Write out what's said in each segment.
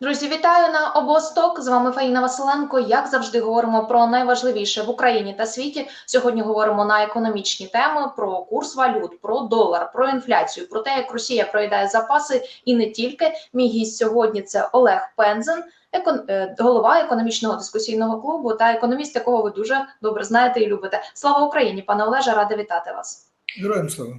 Друзі, вітаю на обосток. З вами Фаїна Василенко. Як завжди, говоримо про найважливіше в Україні та світі. Сьогодні говоримо на економічні теми: про курс валют, про долар, про інфляцію, про те, як Росія проїдає запаси, і не тільки. Мій гість сьогодні це Олег Пензен, е, голова економічного дискусійного клубу та економіст, якого ви дуже добре знаєте і любите. Слава Україні, пане Олеже, рада вітати вас. Героям слава.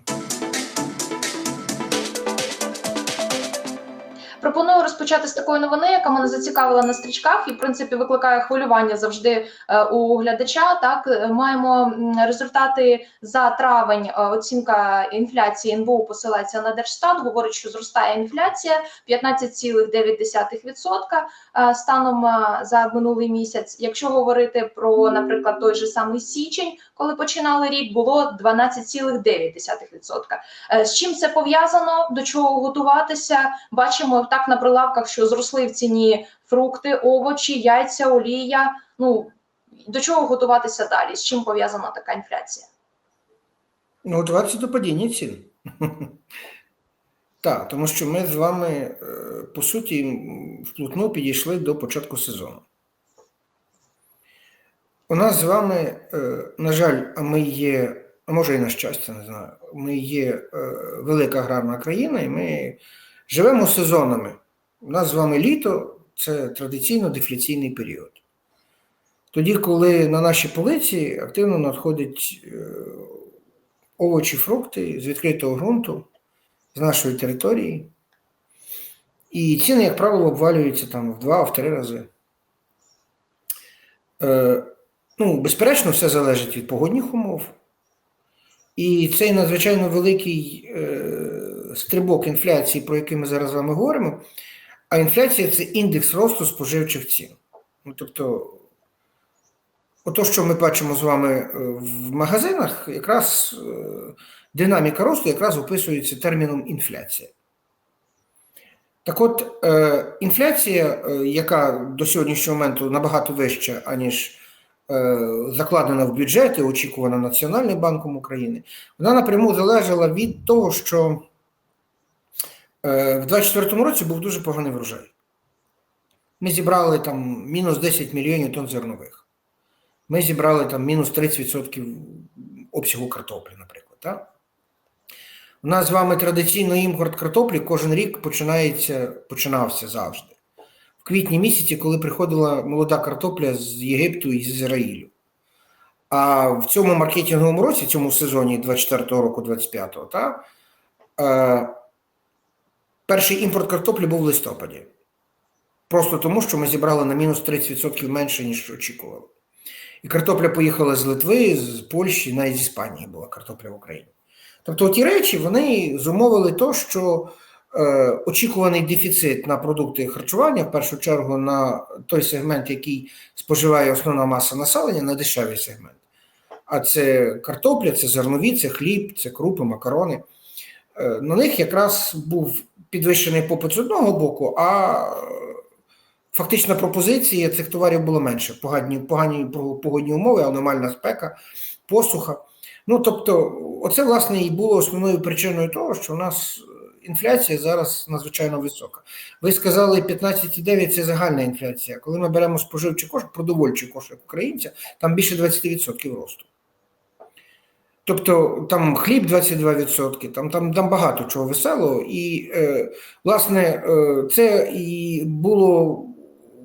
Пропоную розпочати з такої новини, яка мене зацікавила на стрічках, і в принципі викликає хвилювання завжди е, у глядача. Так Е, маємо результати за травень. Е, Оцінка інфляції НБУ посилається на Держстат. Говорить, що зростає інфляція 15,9% е, станом за минулий місяць. Якщо говорити про, наприклад, той же самий січень, коли починали рік, було 12,9%. Е, З чим це пов'язано? До чого готуватися? Бачимо на прилавках, що зросли в ціні фрукти, овочі, яйця, олія. Ну до чого готуватися далі? З чим пов'язана така інфляція? Ну, готуватися до падіння цін. Так, тому що ми з вами, е, по суті, м, вплотну підійшли до початку сезону. У нас з вами, е, на жаль, ми є, а може і на щастя, не знаю, ми є е, велика аграрна країна, і ми живемо сезонами. У нас з вами літо це традиційно дефляційний період. Тоді, коли на наші полиці активно надходять е, овочі, фрукти з відкритого ґрунту, з нашої території. І ціни, як правило, обвалюються там в два, в три рази. Е, ну, безперечно, все залежить від погодних умов. І цей надзвичайно великий е, стрибок інфляції, про який ми зараз з вами говоримо, а інфляція це індекс росту споживчих цін. Ну, тобто, ото, що ми бачимо з вами е, в магазинах, якраз е, динаміка росту якраз описується терміном інфляція. Так от, е, інфляція, яка до сьогоднішнього моменту набагато вища, аніж закладена в бюджет і очікувана Національним банком України, вона напряму залежала від того, що в 2024 році був дуже поганий врожай. Ми зібрали там мінус 10 мільйонів тонн зернових. Ми зібрали там мінус 30% обсягу картоплі, наприклад. Так? У нас з вами традиційно імпорт картоплі кожен рік починається, починався завжди. В квітні місяці, коли приходила молода картопля з Єгипту і з Ізраїлю. А в цьому маркетинговому році, цьому сезоні 24-го року, 25-го, та, е, перший імпорт картоплі був в листопаді. Просто тому, що ми зібрали на мінус 30% менше, ніж очікували. І картопля поїхала з Литви, з Польщі, навіть з Іспанії була картопля в Україні. Тобто ті речі вони зумовили то, що е, очікуваний дефіцит на продукти харчування, в першу чергу на той сегмент, який споживає основна маса населення, на дешевий сегмент. А це картопля, це зернові, це хліб, це крупи, макарони. Е, на них якраз був підвищений попит з одного боку, а фактична пропозиція цих товарів було менше. Погані, погані погодні умови, аномальна спека, посуха. Ну, тобто, оце, власне, і було основною причиною того, що у нас інфляція зараз надзвичайно висока. Ви сказали, 15,9 це загальна інфляція. Коли ми беремо споживчий кошик, продовольчий кошик українця, там більше 20% росту. Тобто там хліб 22%, там там, там багато чого веселого. І, е, власне, е, це і було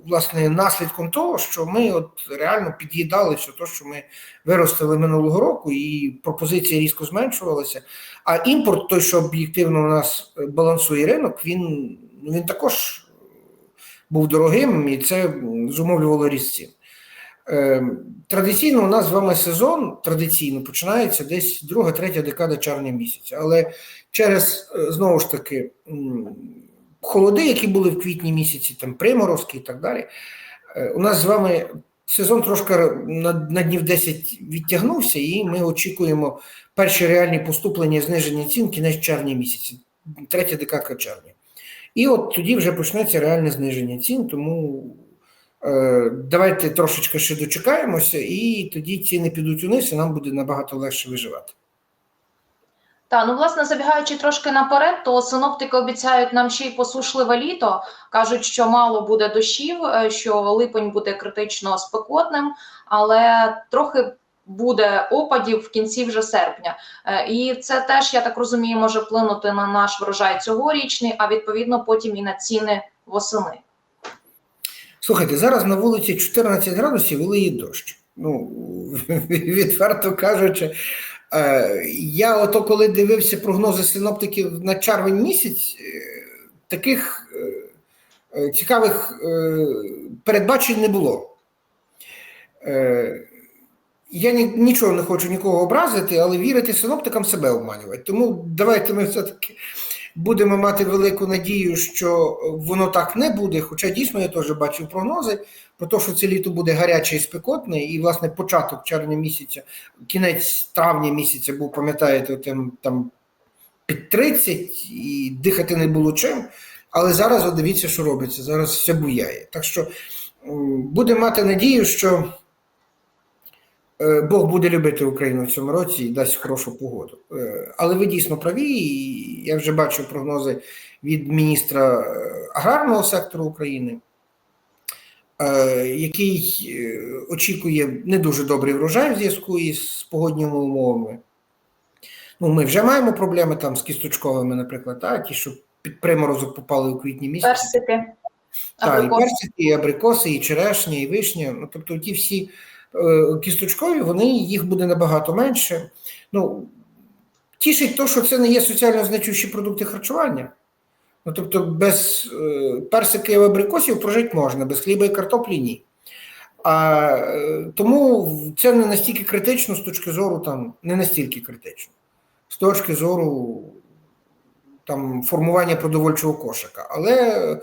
власне наслідком того, що ми от реально під'їдали все те, що ми виростили минулого року, і пропозиція різко зменшувалася. А імпорт, той, що об'єктивно у нас балансує ринок, він, він також був дорогим, і це зумовлювало ріст цін. Е, Традиційно у нас з вами сезон традиційно починається десь друга-третя декада червня місяця. Але через е, знову ж таки холоди, які були в квітні місяці, там приморозки і так далі. е, У нас з вами сезон трошки на, на днів 10 відтягнувся, і ми очікуємо перші реальні поступлення зниження цін кінець червня місяці, третя декадка червня. І от тоді вже почнеться реальне зниження цін, тому давайте трошечки ще дочекаємося, і тоді ціни підуть униз, і нам буде набагато легше виживати. Та ну власне забігаючи трошки наперед, то синоптики обіцяють нам ще й посушливе літо. кажуть, що мало буде дощів, е, що липень буде критично спекотним, але трохи буде опадів в кінці вже серпня. Е, І це теж, я так розумію, може вплинути на наш врожай цьогорічний, а відповідно потім і на ціни восени. Слухайте, зараз на вулиці 14 градусів і дощ. Ну, відверто кажучи, е, я ото коли дивився прогнози синоптиків на червень місяць, е, таких е, цікавих передбачень не було. Я нічого не хочу нікого образити, але вірити синоптикам себе обманювати. Тому давайте ми все-таки будемо мати велику надію, що воно так не буде. Хоча дійсно я теж бачив прогнози про те, що це літо буде гаряче і спекотне, і власне початок червня місяця, кінець травня місяця був, пам'ятаєте, тим там під 30 і дихати не було чим. Але зараз дивіться, що робиться. Зараз все буяє. Так що будемо мати надію, що Бог буде любити Україну в цьому році і дасть хорошу погоду. Е, Але ви дійсно праві. і Я вже бачу прогнози від міністра е, аграрного сектору України, е, який е, очікує не дуже добрий врожай в зв'язку із погодніми умовами. Ну, ми вже маємо проблеми там з кісточковими, наприклад, та, ті, що під приморозок попали у квітні місяці. Персики, Так, і персики, і абрикоси, і черешня, і вишня. Ну, тобто ті всі е, кісточкові, вони їх буде набагато менше. Ну, тішить то, що це не є соціально значущі продукти харчування. Ну, тобто, без е, персики і абрикосів прожити можна, без хліба і картоплі ні. А, е, тому це не настільки критично з точки зору, там, не настільки критично. З точки зору там, формування продовольчого кошика. Але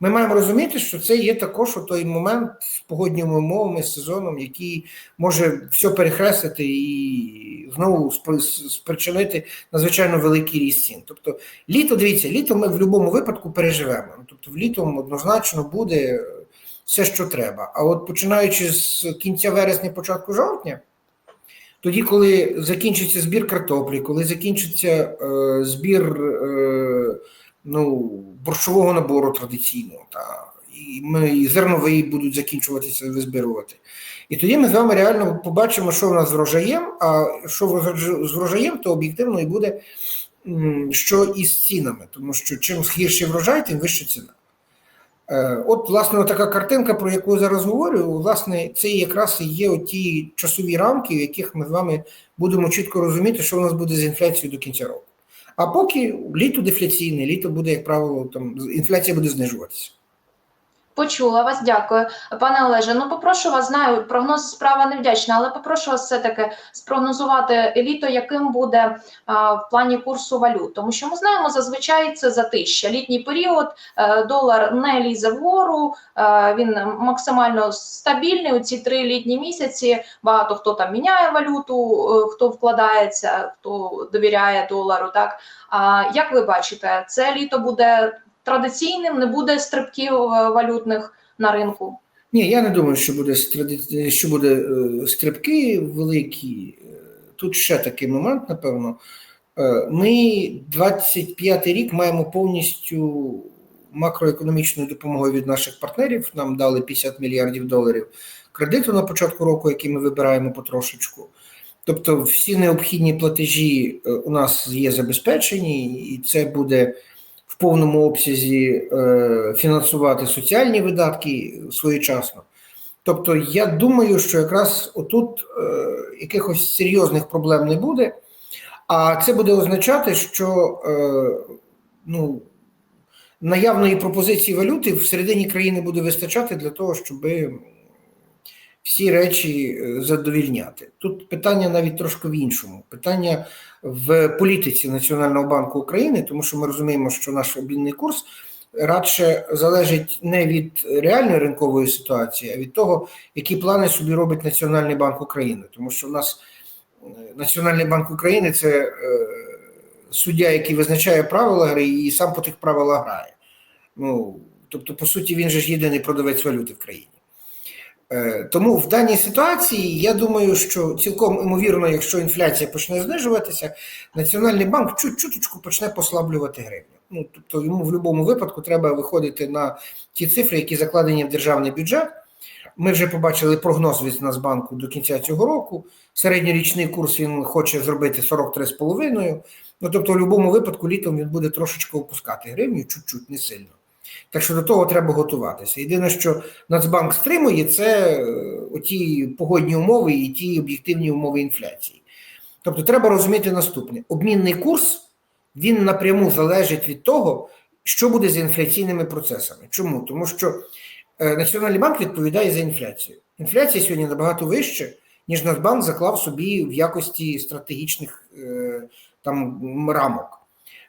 ми маємо розуміти, що це є також той момент з погодніми умовами, з сезоном, який може все перехрестити і знову спри- спричинити надзвичайно великий ріст цін. Тобто, літо, дивіться, літо ми в будь-якому випадку переживемо. Ну, Тобто, в літом однозначно буде все, що треба. А от починаючи з кінця вересня, початку жовтня. Тоді, коли закінчиться збір картоплі, коли закінчиться е, збір е, ну, борщового набору традиційного, та, і ми і зерновий будуть закінчуватися визбирувати. І тоді ми з вами реально побачимо, що в нас з врожаєм, а що з врожаєм, то об'єктивно і буде, що із цінами, тому що чим гірший врожай, тим вища ціна. Е, От, власне, така картинка, про яку я зараз говорю, власне, це якраз і є ті часові рамки, в яких ми з вами будемо чітко розуміти, що у нас буде з інфляцією до кінця року. А поки літо дефляційне, літо буде, як правило, там інфляція буде знижуватися. Почула вас, дякую. Пане Олеже, ну попрошу вас, знаю, прогноз справа невдячна, але попрошу вас все-таки спрогнозувати літо, яким буде а, в плані курсу валют. Тому що ми знаємо, зазвичай це затища. Літній період, е, долар не лізе вгору, е, він максимально стабільний. У ці три літні місяці багато хто там міняє валюту, е, хто вкладається, хто довіряє долару. Так а як ви бачите, це літо буде традиційним, не буде стрибків е, валютних на ринку. Ні, я не думаю, що буде що буде е, стрибки великі. Е, Тут ще такий момент, напевно. Ми 25 рік маємо повністю макроекономічною допомогою від наших партнерів. Нам дали 50 мільярдів доларів кредиту на початку року, який ми вибираємо потрошечку. Тобто, всі необхідні платежі у нас є забезпечені, і це буде повному обсязі е, фінансувати соціальні видатки своєчасно. Тобто, я думаю, що якраз отут е, якихось серйозних проблем не буде, а це буде означати, що е, ну, наявної пропозиції валюти всередині країни буде вистачати для того, щоб всі речі е, задовільняти. Тут питання навіть трошки в іншому. Питання в політиці Національного банку України, тому що ми розуміємо, що наш обмінний курс радше залежить не від реальної ринкової ситуації, а від того, які плани собі робить Національний банк України. Тому що в нас е, Національний банк України це е, суддя, який визначає правила гри і сам по тих правилах грає. Ну, тобто, по суті, він же ж єдиний продавець валюти в країні. Е, Тому в даній ситуації я думаю, що цілком ймовірно, якщо інфляція почне знижуватися, Національний банк чуть-чуточку почне послаблювати гривню. Ну тобто йому в будь-якому випадку треба виходити на ті цифри, які закладені в державний бюджет. Ми вже побачили прогноз від Нацбанку до кінця цього року. Середньорічний курс він хоче зробити 43,5. Ну тобто, в будь-якому випадку літом він буде трошечки опускати гривню, чуть-чуть, не сильно. Так що до того треба готуватися. Єдине, що Нацбанк стримує, це е, оті погодні умови і ті об'єктивні умови інфляції. Тобто треба розуміти наступне: обмінний курс він напряму залежить від того, що буде з інфляційними процесами. Чому? Тому що е, Національний банк відповідає за інфляцію. Інфляція сьогодні набагато вище, ніж Нацбанк заклав собі в якості стратегічних е, там рамок.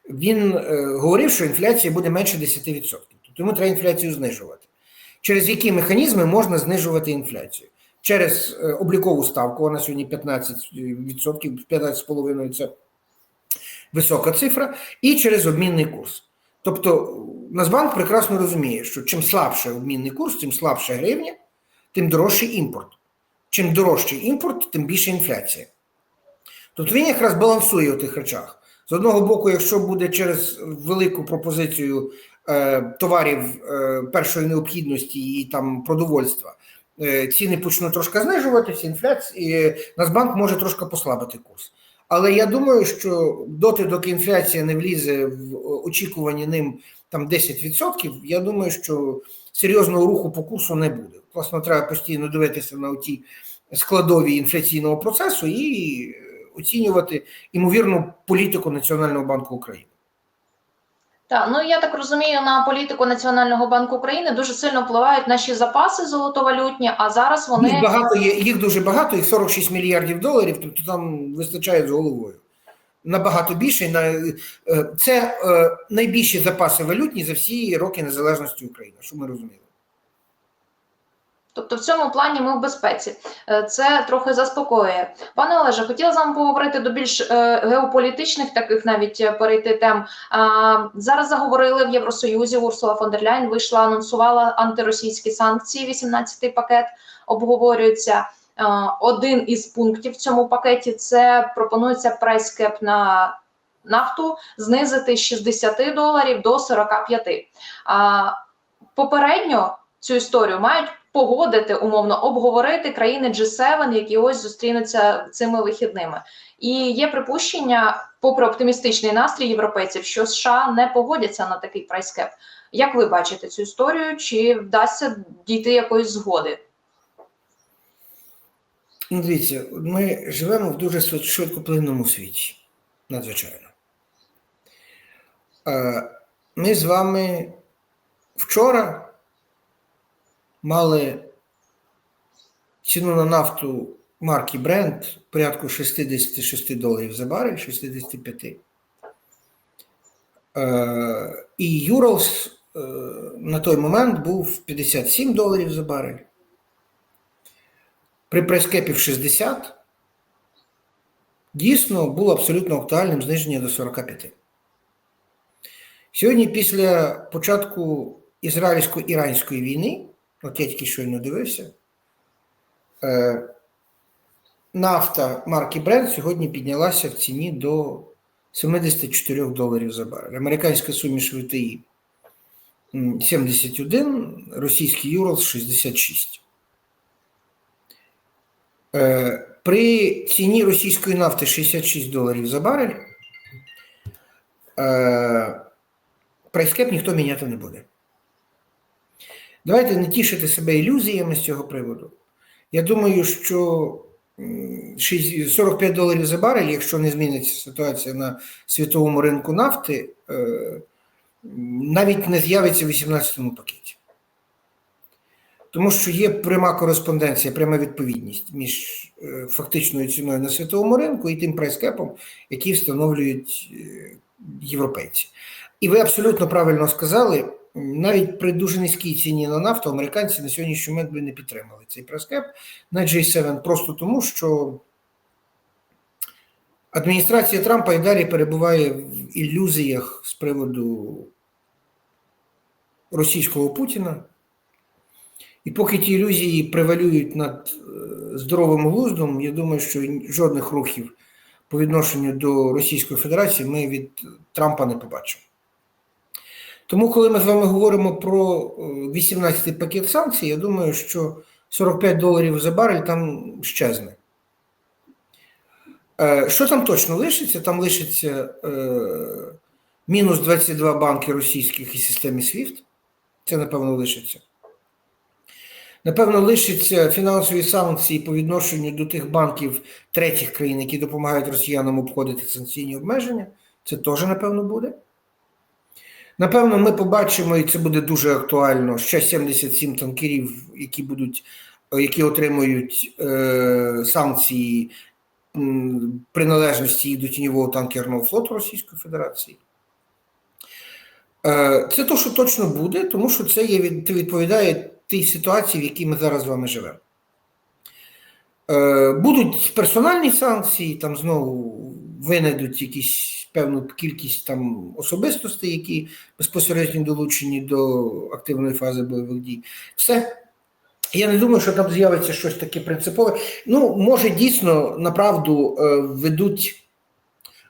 Він е, говорив, що інфляція буде менше 10%. Тобто йому треба інфляцію знижувати. Через які механізми можна знижувати інфляцію? Через е, облікову ставку, вона сьогодні 15%, 15,5% це висока цифра, і через обмінний курс. Тобто Нацбанк прекрасно розуміє, що чим слабше обмінний курс, тим слабша гривня, тим дорожчий імпорт. Чим дорожчий імпорт, тим більше інфляція. Тобто він якраз балансує у тих речах. З одного боку, якщо буде через велику пропозицію е, товарів е, першої необхідності і там продовольства, е, ціни почнуть трошки знижуватися, інфляція, Нацбанк може трошки послабити курс. Але я думаю, що доти, доки інфляція не влізе в очікувані ним там 10%, я думаю, що серйозного руху по курсу не буде. Власне, треба постійно дивитися на ті складові інфляційного процесу і оцінювати імовірну політику Національного банку України. Так, ну я так розумію, на політику Національного банку України дуже сильно впливають наші запаси золотовалютні, а зараз вони Їх багато є, їх дуже багато, їх 46 мільярдів доларів, тобто там вистачає з головою. Набагато більше. На, е, це е, найбільші запаси валютні за всі роки незалежності України, що ми розуміли. Тобто в цьому плані ми в безпеці. Е, Це трохи заспокоює. Пане Олеже, хотіла з вами поговорити до більш е, геополітичних таких навіть е, перейти тем. Зараз заговорили в Євросоюзі. Урсула фон дер Ляйн вийшла, анонсувала антиросійські санкції. 18-й пакет обговорюється. Один із пунктів в цьому пакеті це пропонується прайскеп на нафту знизити з 60 доларів до 45. А попередньо цю історію мають погодити умовно обговорити країни G7, які ось зустрінуться цими вихідними. І є припущення, попри оптимістичний настрій європейців, що США не погодяться на такий прайскеп. Як ви бачите цю історію? Чи вдасться дійти якоїсь згоди? Ну, дивіться, ми живемо в дуже швид- швидкоплинному світі, надзвичайно. Е, Ми з вами вчора мали ціну на нафту марки Brent порядку 66 доларів за барель, 65. Е, І Юралс е, на той момент був 57 доларів за барель. При прайскепі в 60 дійсно було абсолютно актуальним зниження до 45. Сьогодні, після початку ізраїльсько-іранської війни, от щойно дивився, е, нафта марки Brent сьогодні піднялася в ціні до 74 доларів за барель. Американська суміш ВТІ 71, російський Юралс 66. Е, При ціні російської нафти 66 доларів за барель, е, прайскеп ніхто міняти не буде. Давайте не тішити себе ілюзіями з цього приводу. Я думаю, що 45 доларів за барель, якщо не зміниться ситуація на світовому ринку нафти, е, навіть не з'явиться в 18-му пакеті. Тому що є пряма кореспонденція, пряма відповідність між е, фактичною ціною на світовому ринку і тим прайскепом, який встановлюють е, європейці. І ви абсолютно правильно сказали, навіть при дуже низькій ціні на нафту американці на сьогоднішній момент би не підтримали цей прайскеп на J7 просто тому, що адміністрація Трампа і далі перебуває в ілюзіях з приводу російського Путіна І поки ті ілюзії превалюють над е, здоровим глуздом, я думаю, що жодних рухів по відношенню до Російської Федерації ми від Трампа не побачимо. Тому, коли ми з вами говоримо про 18-й пакет санкцій, я думаю, що 45 доларів за барель там щезне. Е, Що там точно лишиться? Там лишиться е, мінус 22 банки російських і системі SWIFT. Це, напевно, лишиться. Напевно, лишаться фінансові санкції по відношенню до тих банків третіх країн, які допомагають росіянам обходити санкційні обмеження. Це теж, напевно, буде. Напевно, ми побачимо, і це буде дуже актуально, ще 77 танкерів, які будуть, які отримують е, санкції приналежності до тіньового танкерного флоту Російської Федерації. Е, це то, що точно буде, тому що це є, від- відповідає тій ситуації, в якій ми зараз з вами живемо. Е, Будуть персональні санкції, там знову винайдуть якісь певну кількість там особистостей, які безпосередньо долучені до активної фази бойових дій. Все. Я не думаю, що там з'явиться щось таке принципове. Ну, може, дійсно, направду е, ведуть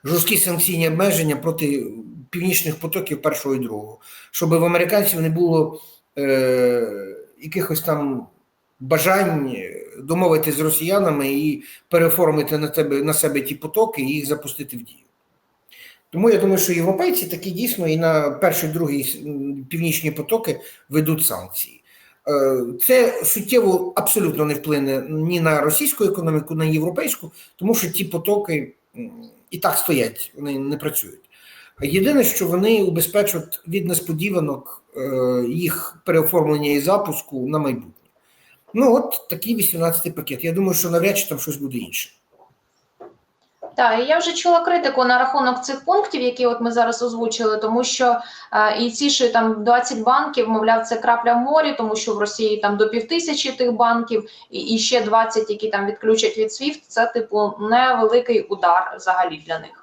жорсткі санкційні обмеження проти північних потоків першого і другого, щоб в американців не було е, якихось там бажань домовитися з росіянами і переоформити на тебе на себе ті потоки і їх запустити в дію. Тому я думаю, що європейці такі дійсно і на перший, другий північні потоки ведуть санкції. Е, Це суттєво абсолютно не вплине ні на російську економіку, ні на європейську, тому що ті потоки і так стоять, вони не працюють. Єдине, що вони убезпечують від несподіванок е, їх переоформлення і запуску на майбутнє. Ну, от такий 18-й пакет. Я думаю, що навряд чи там щось буде інше. Так, і я вже чула критику на рахунок цих пунктів, які от ми зараз озвучили, тому що е, і ці ж там 20 банків, мовляв, це крапля в морі, тому що в Росії там до півтисячі тих банків, і, і ще 20, які там відключать від SWIFT, це типу невеликий удар взагалі для них.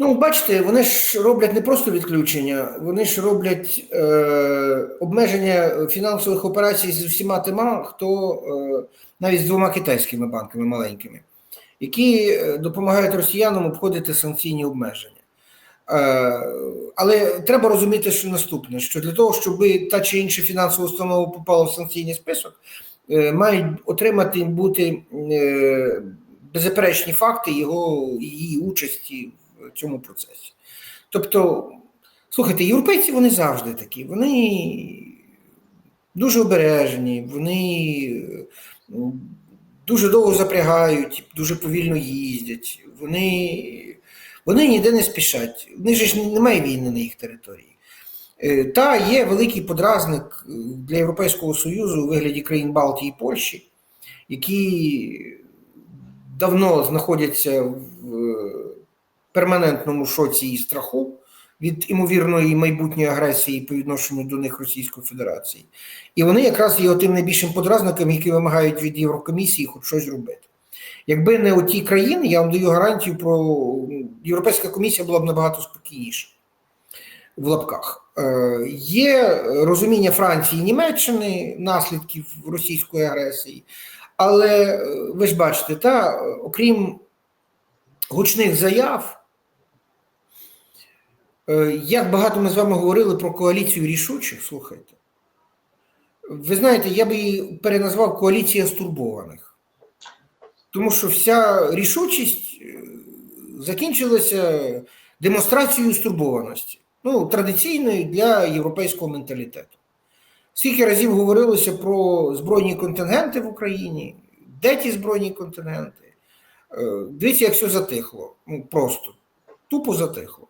Ну, бачите, вони ж роблять не просто відключення, вони ж роблять е, обмеження фінансових операцій з усіма тима, хто е, навіть з двома китайськими банками маленькими, які е, допомагають росіянам обходити санкційні обмеження. Е, але треба розуміти, що наступне: що для того, щоб та чи інша фінансова установа попала в санкційний список, е, мають отримати бути беззаперечні факти його її участі в цьому процесі. Тобто, слухайте, європейці вони завжди такі, вони дуже обережні, вони дуже довго запрягають, дуже повільно їздять, вони, вони ніде не спішать. В них ж немає війни на їх території. Е, Та є великий подразник е, для Європейського Союзу у вигляді країн Балтії і Польщі, які давно знаходяться в е, перманентному шоці і страху від імовірної майбутньої агресії по відношенню до них Російської Федерації. І вони якраз є тим найбільшим подразником, які вимагають від Єврокомісії хоч щось робити. Якби не оті країни, я вам даю гарантію про Європейська комісія була б набагато спокійніша в лапках. Е, Є розуміння Франції і Німеччини наслідків російської агресії, але е, ви ж бачите, та, окрім гучних заяв, е, як багато ми з вами говорили про коаліцію рішучих, слухайте. Ви знаєте, я би її переназвав коаліція стурбованих. Тому що вся рішучість е, закінчилася демонстрацією стурбованості, ну, традиційною для європейського менталітету. Скільки разів говорилося про збройні контингенти в Україні, де ті збройні контингенти? Е, Дивіться, як все затихло. Ну, просто тупо затихло.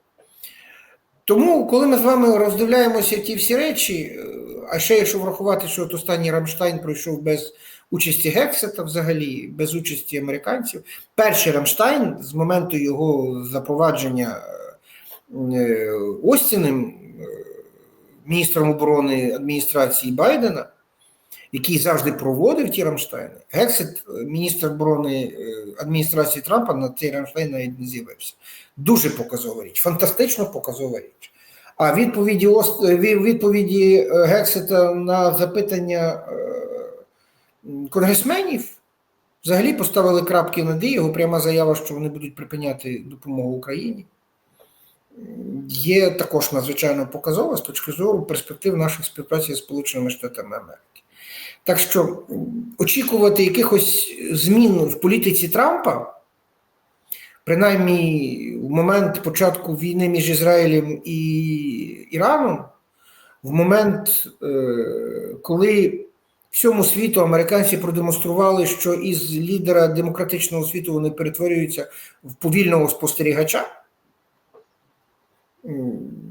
Тому, коли ми з вами роздивляємося ті всі речі, е, а ще якщо врахувати, що от останній Рамштайн пройшов без участі Гексета взагалі, без участі американців, перший Рамштайн з моменту його запровадження е, Остіним, е, міністром оборони адміністрації Байдена, який завжди проводив ті Рамштайни, Гексет, е, міністр оборони е, адміністрації Трампа, на цей Рамштайн навіть не з'явився. Дуже показова річ, фантастично показова річ. А відповіді, відповіді е, Гексета на запитання конгресменів взагалі поставили крапки над «і». Його пряма заява, що вони будуть припиняти допомогу Україні. Є також надзвичайно показова з точки зору перспектив наших співпраці з Сполученими Штатами Америки. Так що очікувати якихось змін в політиці Трампа, принаймні в момент початку війни між Ізраїлем і Іраном, в момент, е, коли всьому світу американці продемонстрували, що із лідера демократичного світу вони перетворюються в повільного спостерігача.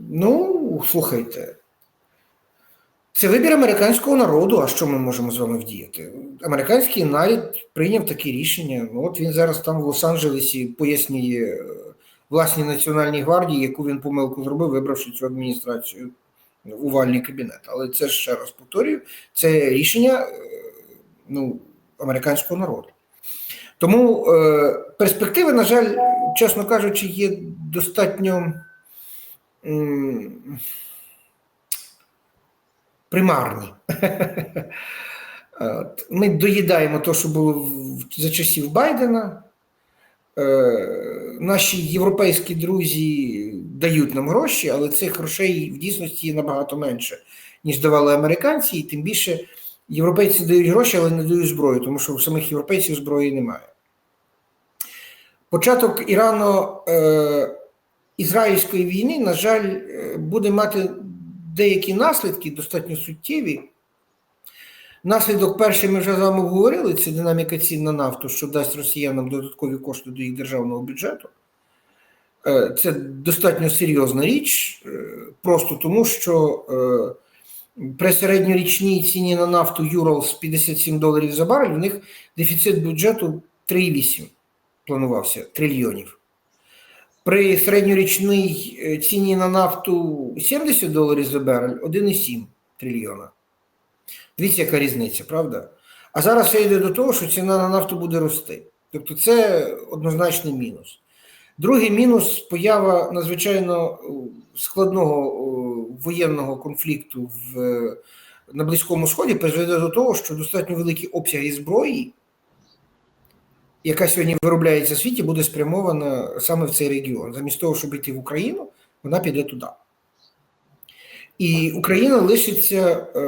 Ну, слухайте, це вибір американського народу. А що ми можемо з вами вдіяти? Американський народ прийняв таке рішення. Ну, от він зараз там в Лос-Анджелесі пояснює е, власній національній гвардії, яку він помилку зробив, вибравши цю адміністрацію увальний кабінет. Але це ще раз повторюю, це рішення е, ну, американського народу. Тому е, перспективи, на жаль, чесно кажучи, є достатньо м, примарні. Ми доїдаємо те, що було за часів Байдена. Е, Наші європейські друзі дають нам гроші, але цих грошей в дійсності є набагато менше, ніж давали американці, і тим більше європейці дають гроші, але не дають зброю, тому що у самих європейців зброї немає. Початок Ірано-ізраїльської війни, на жаль, е, буде мати деякі наслідки, достатньо суттєві. Наслідок перший ми вже з вами говорили, це динаміка цін на нафту, що дасть росіянам додаткові кошти до їх державного бюджету. Е, Це достатньо серйозна річ, е, просто тому, що е, при середньорічній ціні на нафту Юралс 57 доларів за барель, у них дефіцит бюджету 3,8 планувався трильйонів. При середньорічній е, ціні на нафту 70 доларів за барель 1,7 трильйона. Дивіться, яка різниця, правда? А зараз все йде до того, що ціна на нафту буде рости. Тобто це однозначний мінус. Другий мінус поява надзвичайно е, складного е, воєнного конфлікту в, на Близькому Сході призведе до того, що достатньо великі обсяги зброї, яка сьогодні виробляється в світі, буде спрямована саме в цей регіон. Замість того, щоб йти в Україну, вона піде туди. І Україна лишиться е,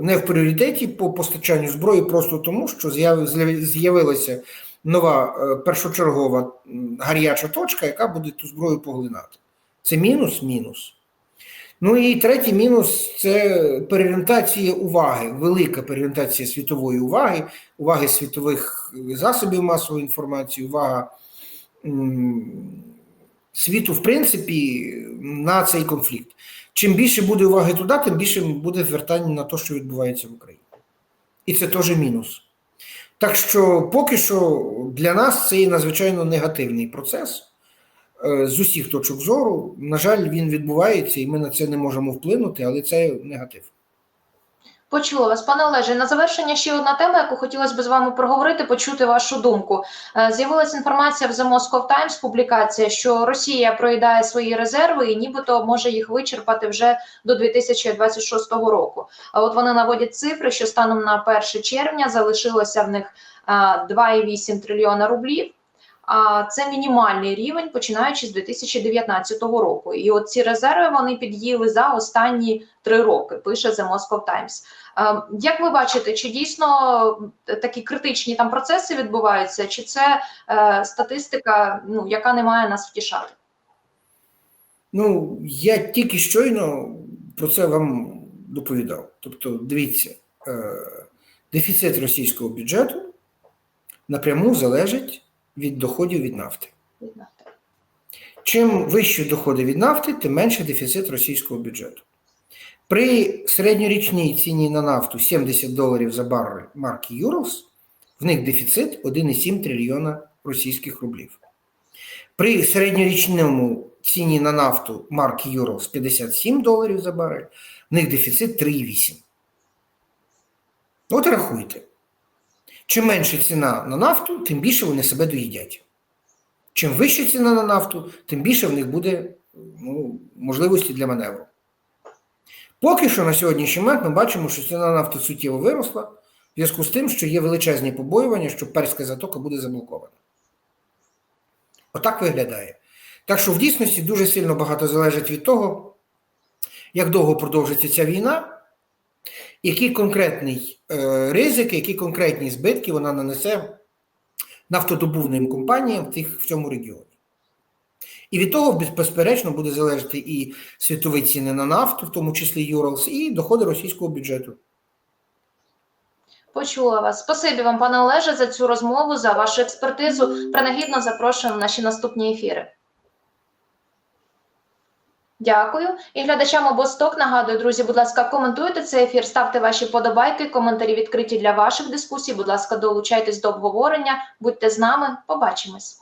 не в пріоритеті по постачанню зброї, просто тому, що з'яв- з'яв- з'явилася нова е, першочергова гаряча точка, яка буде ту зброю поглинати. Це мінус, мінус. Ну і третій мінус це переорієнтація уваги, велика переорієнтація світової уваги, уваги світових засобів масової інформації, увага світу, в принципі, на цей конфлікт. Чим більше буде уваги туди, тим більше буде звертання на те, що відбувається в Україні. І це теж мінус. Так що поки що для нас це є надзвичайно негативний процес з усіх точок зору. На жаль, він відбувається, і ми на це не можемо вплинути, але це негатив. Почула вас, пане Олеже. На завершення ще одна тема, яку хотілося б з вами проговорити, почути вашу думку. Е, З'явилася інформація в The Moscow Times, публікація, що Росія проїдає свої резерви і нібито може їх вичерпати вже до 2026 року. А от вони наводять цифри, що станом на 1 червня залишилося в них е, 2,8 трильйона рублів. Це мінімальний рівень, починаючи з 2019 року. І от ці резерви вони під'їли за останні три роки. Пише The Moscow Times. Е, Як ви бачите, чи дійсно такі критичні там процеси відбуваються, чи це е, статистика, ну яка не має нас втішати? Ну, я тільки щойно про це вам доповідав. Тобто, дивіться, е, дефіцит російського бюджету напряму залежить від доходів від нафти. Чим вищі доходи від нафти, тим менше дефіцит російського бюджету. При середньорічній ціні на нафту 70 доларів за барель марки Юралс, в них дефіцит 1,7 трильйона російських рублів. При середньорічному ціні на нафту марки Юралс 57 доларів за барель, в них дефіцит 3,8. От рахуйте. Чим менше ціна на нафту, тим більше вони себе доїдять. Чим вища ціна на нафту, тим більше в них буде ну, можливості для маневру. Поки що на сьогоднішній момент ми бачимо, що ціна нафти суттєво виросла в зв'язку з тим, що є величезні побоювання, що перська затока буде заблокована. Отак виглядає. Так що в дійсності дуже сильно багато залежить від того, як довго продовжиться ця війна, який конкретний е, ризик, які конкретні збитки вона нанесе нафтодобувним компаніям в, тих, в цьому регіоні. І від того, безперечно, буде залежати і світові ціни на нафту, в тому числі Юралс, і доходи російського бюджету. Почула вас. Спасибі вам, пане Олеже, за цю розмову, за вашу експертизу. Принагідно запрошуємо на наші наступні ефіри. Дякую. І глядачам обосток нагадую, друзі, будь ласка, коментуйте цей ефір, ставте ваші подобайки, коментарі відкриті для ваших дискусій. Будь ласка, долучайтесь до обговорення, будьте з нами. Побачимось.